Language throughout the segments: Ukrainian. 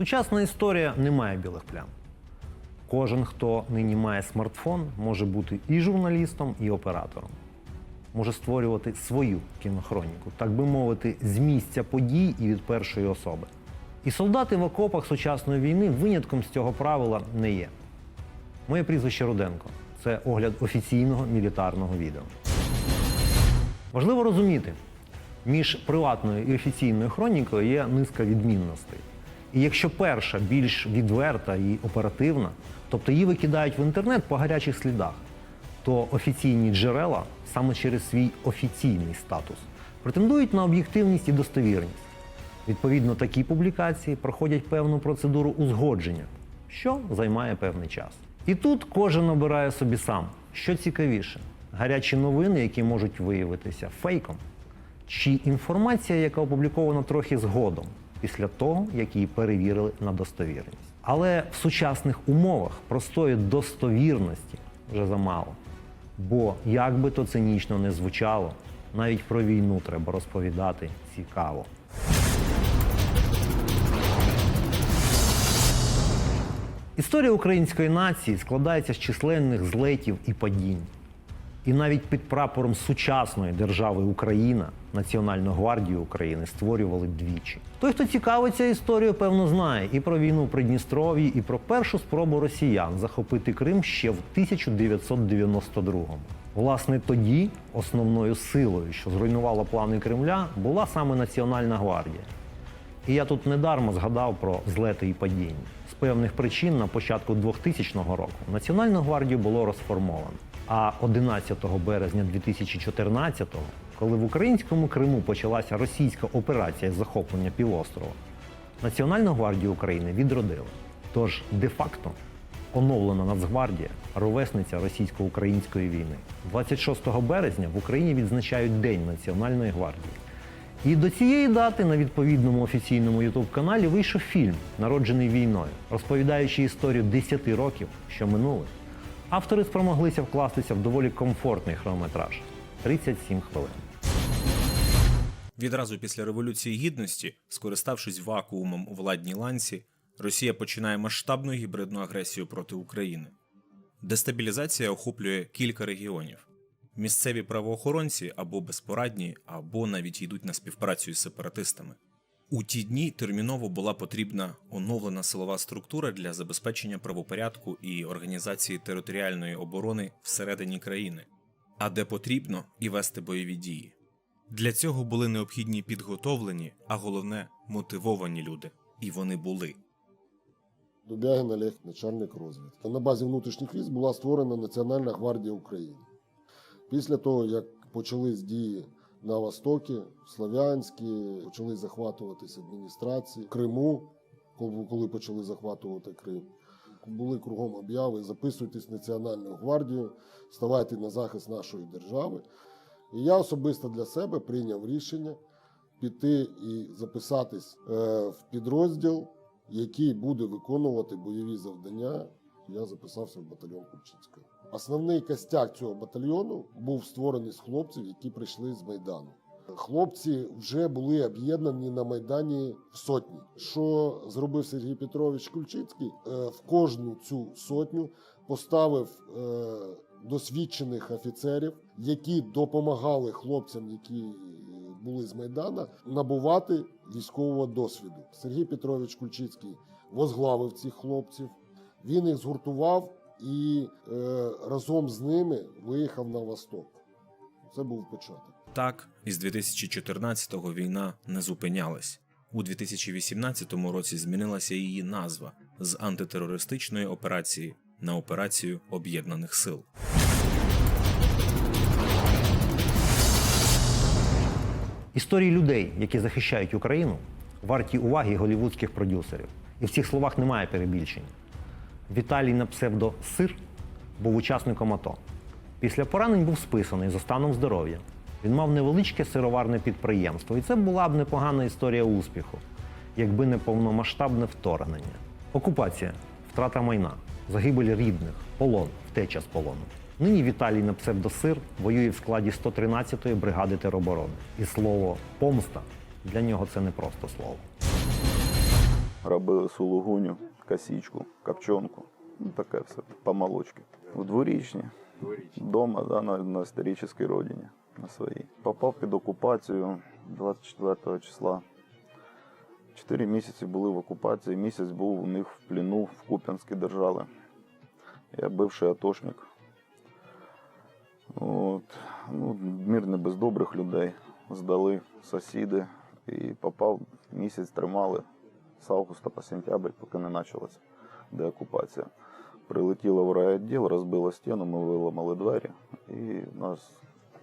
Сучасна історія не має білих плям. Кожен, хто нині має смартфон, може бути і журналістом, і оператором. Може створювати свою кінохроніку, так би мовити, з місця подій і від першої особи. І солдати в окопах сучасної війни винятком з цього правила не є. Моє прізвище Руденко. Це огляд офіційного мілітарного відео. Важливо розуміти, між приватною і офіційною хронікою є низка відмінностей. І якщо перша більш відверта і оперативна, тобто її викидають в інтернет по гарячих слідах, то офіційні джерела саме через свій офіційний статус претендують на об'єктивність і достовірність. Відповідно, такі публікації проходять певну процедуру узгодження, що займає певний час. І тут кожен обирає собі сам, що цікавіше: гарячі новини, які можуть виявитися фейком, чи інформація, яка опублікована трохи згодом, після того, як її перевірили на достовірність. Але в сучасних умовах простої достовірності вже замало. Бо як би то цинічно не звучало, навіть про війну треба розповідати цікаво. Історія української нації складається з численних злетів і падінь. І навіть під прапором сучасної держави Україна Національну гвардію України створювали двічі. Той, хто цікавиться історією, певно знає і про війну в Придністров'ї, і про першу спробу росіян захопити Крим ще в 1992-му. Власне, тоді основною силою, що зруйнувала плани Кремля, була саме Національна гвардія. І я тут недармо згадав про злети і падіння. З певних причин на початку 2000 року Національну гвардію було розформовано. А 11 березня 2014-го, коли в українському Криму почалася російська операція з захоплення півострова, Національну гвардію України відродили. Тож, де-факто, оновлена Нацгвардія ровесниця російсько-української війни. 26 березня в Україні відзначають День Національної гвардії. І до цієї дати на відповідному офіційному ютуб-каналі вийшов фільм, народжений війною, розповідаючи історію 10 років, що минули. Автори спромоглися вкластися в доволі комфортний хронометраж 37 хвилин. Відразу після Революції Гідності, скориставшись вакуумом у владній ланці, Росія починає масштабну гібридну агресію проти України. Дестабілізація охоплює кілька регіонів. Місцеві правоохоронці або безпорадні, або навіть йдуть на співпрацю із сепаратистами. У ті дні терміново була потрібна оновлена силова структура для забезпечення правопорядку і організації територіальної оборони всередині країни, а де потрібно і вести бойові дії. Для цього були необхідні підготовлені, а головне мотивовані люди. І вони були. Дубягін Олег, начальник розвідки. На базі внутрішніх військ була створена Національна гвардія України. Після того, як почались дії на Востокі, в Слов'янській, почали захватуватися адміністрації, в Криму, коли почали захватувати Крим. Були кругом обяви, записуйтесь в Національну гвардію, ставайте на захист нашої держави. І я особисто для себе прийняв рішення піти і записатись е, в підрозділ, який буде виконувати бойові завдання. Я записався в батальйон Кульчицького. Основний костяк цього батальйону був створений з хлопців, які прийшли з Майдану. Хлопці вже були об'єднані на Майдані в сотні. Що зробив Сергій Петрович Кульчицький? Е, В кожну цю сотню поставив е, досвідчених офіцерів, які допомагали хлопцям, які були з Майдана, набувати військового досвіду. Сергій Петрович Кульчицький возглавив цих хлопців. Він їх згуртував і е, разом з ними виїхав на восток. Це був початок. Так, із 2014-го війна не зупинялась. У 2018 році змінилася її назва з антитерористичної операції на операцію Об'єднаних сил. Історії людей, які захищають Україну, варті уваги голівудських продюсерів. І в цих словах немає перебільшень. Віталій на псевдо Сир був учасником АТО. Після поранень був списаний за станом здоров'я. Він мав невеличке сироварне підприємство, і це була б непогана історія успіху, якби не повномасштабне вторгнення. Окупація, втрата майна, загибель рідних, полон, втеча з полону. Нині Віталій на псевдосир воює в складі 113-ї бригади тероборони. І слово помста для нього це не просто слово. робили сулугуню, косічку, копчонку. Ну, таке все, помолочки. У дворічні. Дома, да, на, на історичній родині, на своїй. Попав під окупацію 24 числа. Чотири місяці були в окупації, місяць був у них в плену в Куп'янській державі. Я бивший атошник. От. Ну, мир не без добрих людей. Здали сусіди і попав місяць тримали з августа по сентябрь, поки не почалася деокупація. Прилетіло в райвідділ, розбило стіну, ми виламали двері, і нас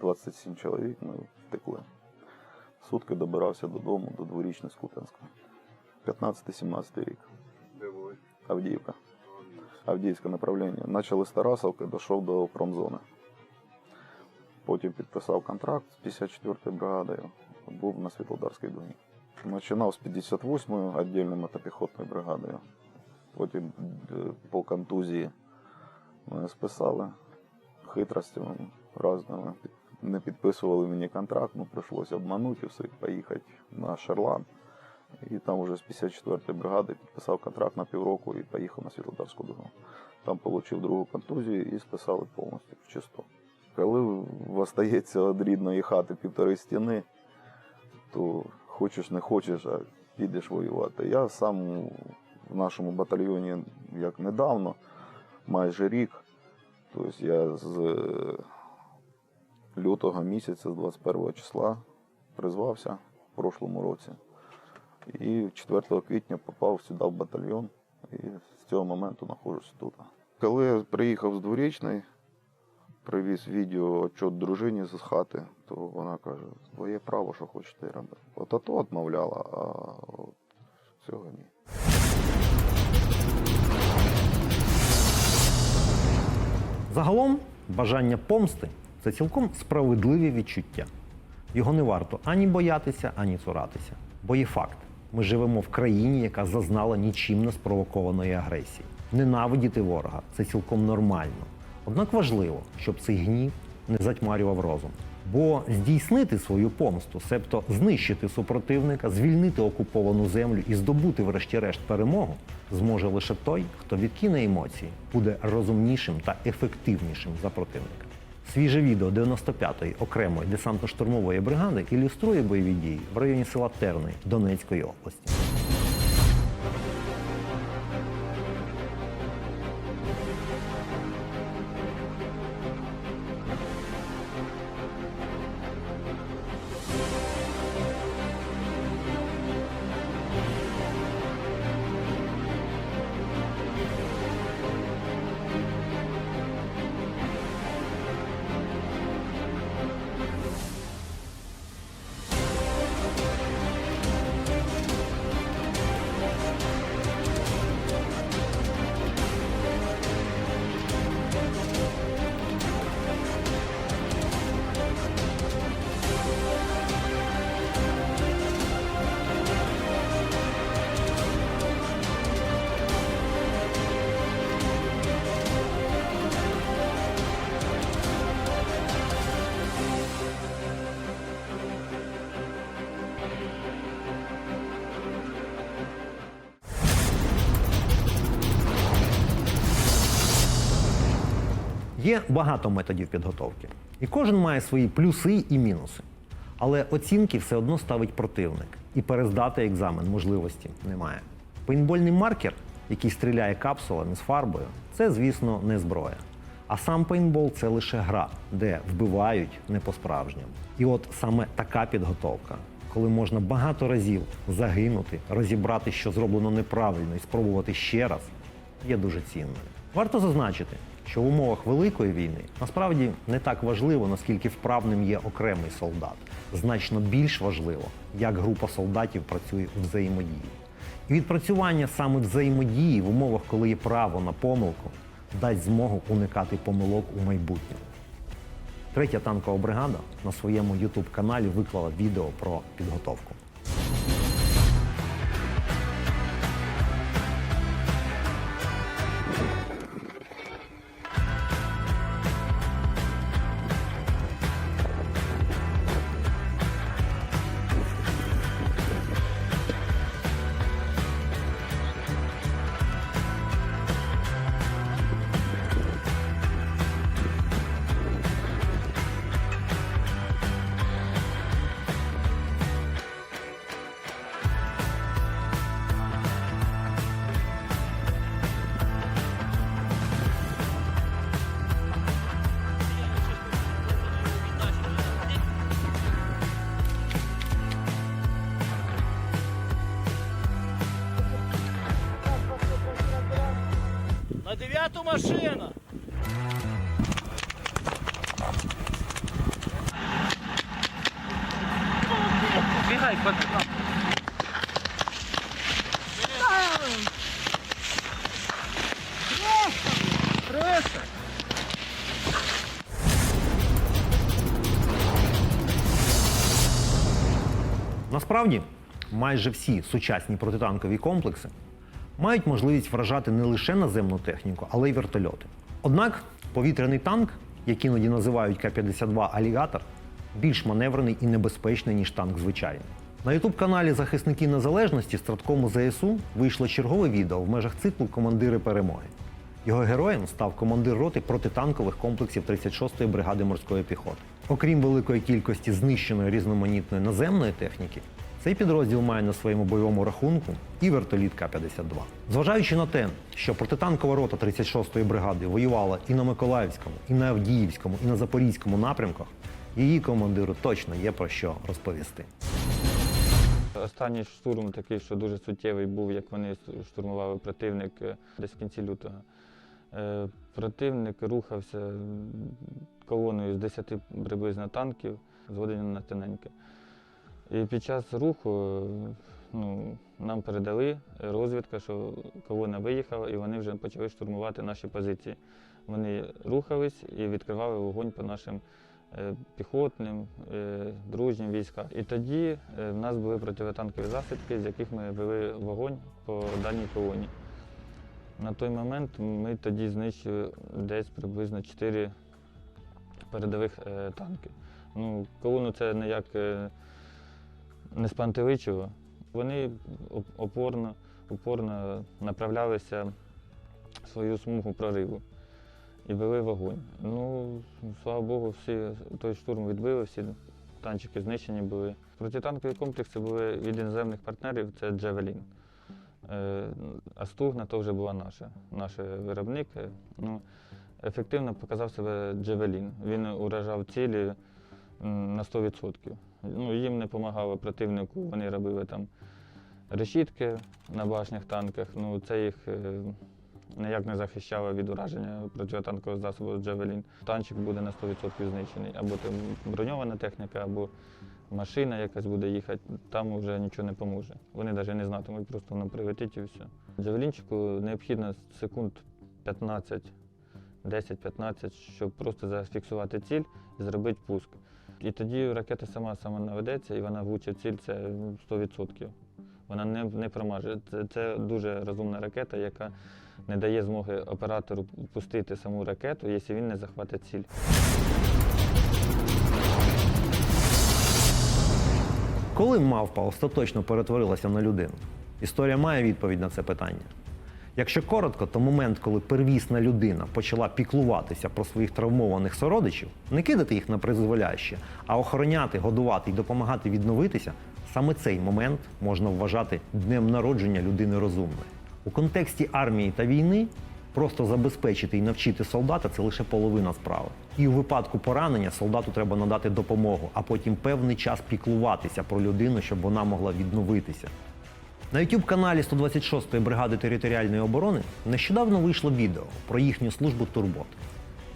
27 чоловік ми втекли. Сутки добирався додому, до дворічної з Куп'янська. 15-17 рік. Авдіївка. Авдіївське направлення. Почали з Тарасовки, дійшов до промзони. Потім підписав контракт з 54-ю бригадою, був на Світлодарській дуні. Починав з 58-ю віддільною мотопіхотною бригадою. Потім е, по контузії мене списали хитростями різними. Не підписували мені контракт, ну прийшлося обманути все, поїхати на Шерлан. І там вже з 54-ї бригади підписав контракт на півроку і поїхав на Світлодарську дугу. Там отримав другу контузію і списали повністю в чисто. Коли остається від рідної хати півтори стіни, то хочеш не хочеш, а підеш воювати. Я сам в нашому батальйоні як недавно, майже рік. Тобто я з е, лютого місяця, з 21 числа, призвався в прошлому році. І 4 квітня попав сюди в батальйон і з цього моменту знаходжуся тут. Коли я приїхав з дворічної, привіз відео отчет дружині з хати, то вона каже, твоє право, що хочете робити. От ото відмовляла, а от цього ні. Загалом, бажання помсти це цілком справедливі відчуття. Його не варто ані боятися, ані цуратися. Бо є факт: ми живемо в країні, яка зазнала нічим не спровокованої агресії. Ненавидіти ворога це цілком нормально. Однак важливо, щоб цей гнів не затьмарював розум. Бо здійснити свою помсту, себто знищити супротивника, звільнити окуповану землю і здобути, врешті-решт, перемогу, зможе лише той, хто відкине емоції, буде розумнішим та ефективнішим за противника. Свіже відео 95-ї окремої десантно-штурмової бригади ілюструє бойові дії в районі села Терни Донецької області. Є багато методів підготовки, і кожен має свої плюси і мінуси. Але оцінки все одно ставить противник, і перездати екзамен можливості немає. Пейнтбольний маркер, який стріляє капсулами з фарбою, це, звісно, не зброя. А сам пейнтбол це лише гра, де вбивають не по-справжньому. І от саме така підготовка, коли можна багато разів загинути, розібрати, що зроблено неправильно, і спробувати ще раз, є дуже цінною. Варто зазначити, що в умовах великої війни насправді не так важливо, наскільки вправним є окремий солдат. Значно більш важливо, як група солдатів працює у взаємодії. І відпрацювання саме взаємодії в умовах, коли є право на помилку, дасть змогу уникати помилок у майбутньому. Третя танкова бригада на своєму youtube каналі виклала відео про підготовку. Дев'яту машину! Бігай, пацан! Насправді, майже всі сучасні протитанкові комплекси мають можливість вражати не лише наземну техніку, але й вертольоти. Однак повітряний танк, який іноді називають К-52 Алігатор, більш маневрений і небезпечний, ніж танк звичайний. На ютуб-каналі Захисники Незалежності Страткому ЗСУ вийшло чергове відео в межах циклу Командири перемоги. Його героєм став командир роти протитанкових комплексів 36-ї бригади морської піхоти. Окрім великої кількості знищеної різноманітної наземної техніки, цей підрозділ має на своєму бойовому рахунку і вертоліт К-52. Зважаючи на те, що протитанкова рота 36-ї бригади воювала і на Миколаївському, і на Авдіївському, і на Запорізькому напрямках, її командиру точно є про що розповісти. Останній штурм такий, що дуже суттєвий був, як вони штурмували противник е, десь в кінці лютого. Е, Противник рухався колоною з 10 приблизно танків, зводені на тоненьке. І під час руху е, ну, нам передали розвідка, що колона виїхала і вони вже почали штурмувати наші позиції. Вони рухались і відкривали вогонь по нашим е, піхотним, е, дружнім військам. І тоді в нас були противотанкові засідки, з яких ми вели вогонь по даній колоні. На той момент ми тоді знищили десь приблизно 4 передових танки. Ну, колону це ніяк е, не спантеличило. Вони опорно, опорно направлялися в свою смугу прориву і вели вогонь. Ну, слава Богу, всі той штурм відбили, всі танчики знищені були. Протитанкові комплекси були від іноземних партнерів, це Джавелін. Е, А Стугна то вже була наша, наш виробник. Ну, ефективно показав себе Джавелін. Він уражав цілі на 100%. Ну, їм не допомагало противнику, вони робили там решітки на башнях танках. Ну, це їх е, ніяк не захищало від ураження протитанкового засобу Джавелін. Танчик буде на 100% знищений. Або там броньована техніка, або машина якась буде їхати, там вже нічого не поможе. Вони навіть не знатимуть, просто воно прилетить і все. Джавелінчику необхідно секунд 15, 10-15, щоб просто зафіксувати ціль і зробити пуск. І тоді ракета сама сама наведеться і вона влучить ціль, це ну, 100%. Вона не, не промаже. Це, це дуже розумна ракета, яка не дає змоги оператору пустити саму ракету, якщо він не захватить ціль. Коли мавпа остаточно перетворилася на людину? Історія має відповідь на це питання. Якщо коротко, то момент, коли первісна людина почала піклуватися про своїх травмованих сородичів, не кидати їх на призволяще, а охороняти, годувати і допомагати відновитися, саме цей момент можна вважати днем народження людини розумної. У контексті армії та війни просто забезпечити і навчити солдата це лише половина справи. І у випадку поранення солдату треба надати допомогу, а потім певний час піклуватися про людину, щоб вона могла відновитися. На youtube каналі 126-ї бригади територіальної оборони нещодавно вийшло відео про їхню службу Турбот.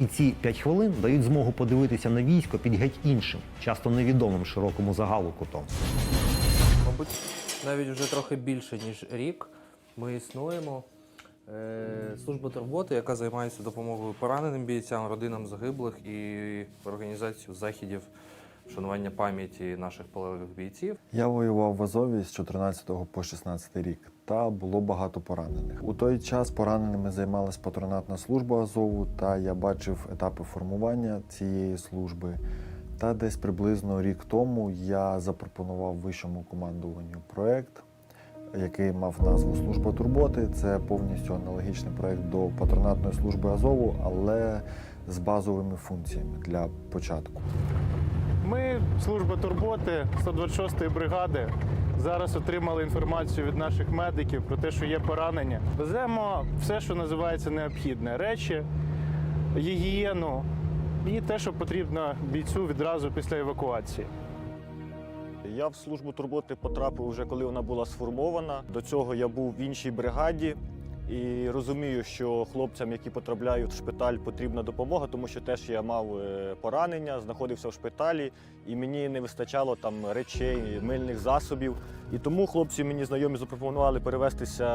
І ці 5 хвилин дають змогу подивитися на військо під геть іншим, часто невідомим широкому загалу кутом. Мабуть, навіть вже трохи більше, ніж рік ми існуємо. Е, Служба турботи, яка займається допомогою пораненим бійцям, родинам загиблих і організацією заходів вшанування пам'яті наших полеглих бійців. Я воював в Азові з 14 по 16 рік, та було багато поранених. У той час пораненими займалась патронатна служба Азову, та я бачив етапи формування цієї служби. Та десь приблизно рік тому я запропонував вищому командуванню проект, який мав назву Служба турботи. Це повністю аналогічний проект до патронатної служби Азову, але з базовими функціями для початку. Ми, служба турботи 126-ї бригади, зараз отримали інформацію від наших медиків про те, що є поранення. Веземо все, що називається необхідне: речі, гігієну і те, що потрібно бійцю відразу після евакуації. Я в службу турботи потрапив вже коли вона була сформована. До цього я був в іншій бригаді, І розумію, що хлопцям, які потрапляють в шпиталь, потрібна допомога, тому що теж я мав е, поранення, знаходився в шпиталі, і мені не вистачало там речей, мильних засобів. І тому хлопці мені знайомі запропонували перевестися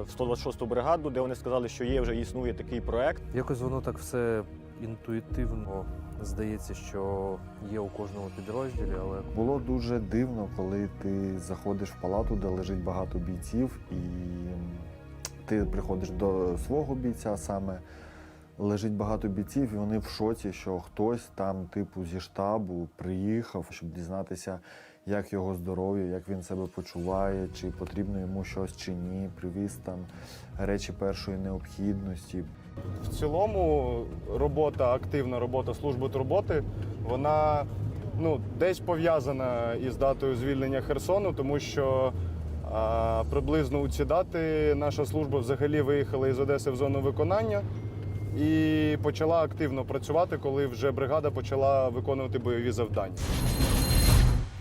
в 126-ту бригаду, де вони сказали, що є вже існує такий проект. Якось воно так все інтуїтивно здається, що є у кожному підрозділі, але Було дуже дивно, коли ти заходиш в палату, де лежить багато бійців, і ти приходиш до свого бійця саме. Лежить багато бійців, і вони в шоці, що хтось там, типу, зі штабу приїхав, щоб дізнатися, як його здоров'я, як він себе почуває, чи потрібно йому щось чи ні. Привіз там речі першої необхідності. В цілому робота, активна робота служби турботи, вона ну, десь пов'язана із датою звільнення Херсону, тому що а, приблизно у ці дати наша служба взагалі виїхала із Одеси в зону виконання і почала активно працювати, коли вже бригада почала виконувати бойові завдання.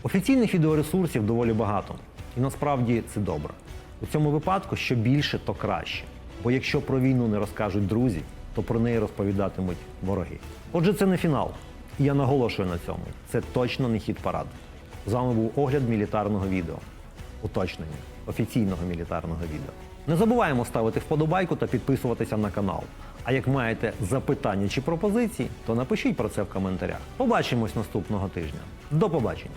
Офіційних відеоресурсів доволі багато. І насправді це добре. У цьому випадку що більше, то краще. Бо якщо про війну не розкажуть друзі, то про неї розповідатимуть вороги. Отже, це не фінал. І я наголошую на цьому. Це точно не хід парад. З вами був огляд мілітарного відео. Уточнення офіційного мілітарного відео. Не забуваємо ставити вподобайку та підписуватися на канал. А як маєте запитання чи пропозиції, то напишіть про це в коментарях. Побачимось наступного тижня. До побачення!